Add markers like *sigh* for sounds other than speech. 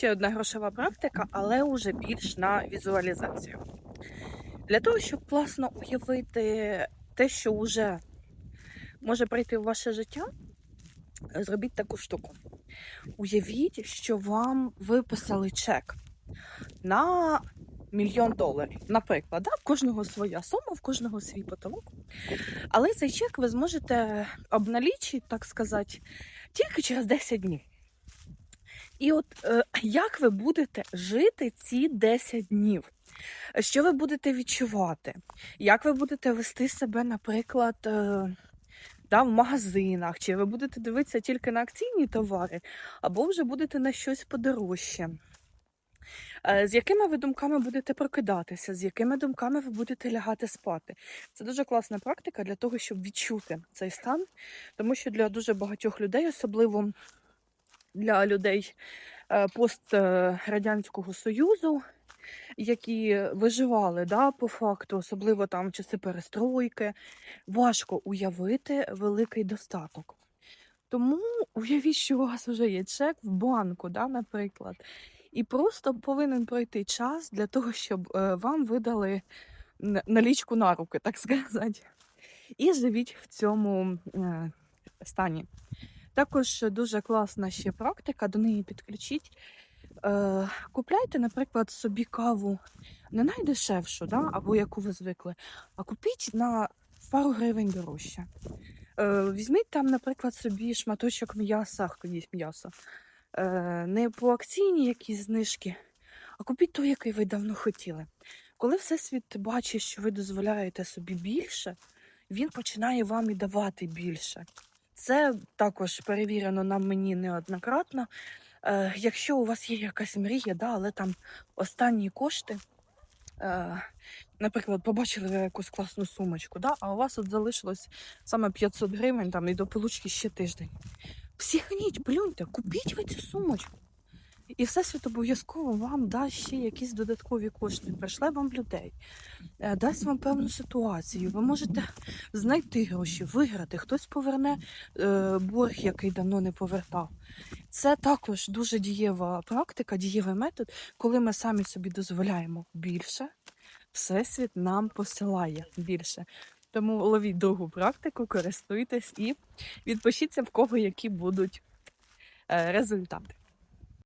ще одна грошова практика, але вже більш на візуалізацію. Для того, щоб класно уявити те, що вже може прийти в ваше життя, зробіть таку штуку. Уявіть, що вам виписали чек на мільйон доларів. Наприклад, да? в кожного своя сума, в кожного свій потолок. Але цей чек ви зможете обналічити, так сказати, тільки через 10 днів. І от е, як ви будете жити ці 10 днів? Що ви будете відчувати? Як ви будете вести себе, наприклад, е, да, в магазинах? Чи ви будете дивитися тільки на акційні товари, або вже будете на щось подорожче? Е, З якими ви думками будете прокидатися, з якими думками ви будете лягати спати? Це дуже класна практика для того, щоб відчути цей стан, тому що для дуже багатьох людей, особливо для людей е, пострадянського союзу, які виживали да, по факту, особливо там в часи перестройки, важко уявити великий достаток. Тому уявіть, що у вас вже є чек в банку, да, наприклад, і просто повинен пройти час для того, щоб е, вам видали налічку на руки, так *laughs* сказати. І живіть в цьому е, стані. Також дуже класна ще практика, до неї підключіть. Е, купляйте, наприклад, собі каву не найдешевшу, да, або яку ви звикли, а купіть на пару гривень дорожче. Е, візьміть там, наприклад, собі шматочок м'яса, хто м'ясо. Е, не по акційній якісь знижки, а купіть той, який ви давно хотіли. Коли Всесвіт бачить, що ви дозволяєте собі більше, він починає вам і давати більше. Це також перевірено на мені неоднократно. Е, якщо у вас є якась мрія, да, але там останні кошти, е, наприклад, побачили ви якусь класну сумочку, да, а у вас от залишилось саме 500 гривень там, і до получки ще тиждень. Психаніть, плюньте, купіть ви цю сумочку. І всесвіт обов'язково вам дасть ще якісь додаткові кошти, пришле вам людей, е, дасть вам певну ситуацію. Ви можете знайти гроші, виграти, хтось поверне е, борг, який давно не повертав. Це також дуже дієва практика, дієвий метод, коли ми самі собі дозволяємо більше, всесвіт нам посилає більше. Тому ловіть другу практику, користуйтесь і відпишіться, в кого які будуть е, результати.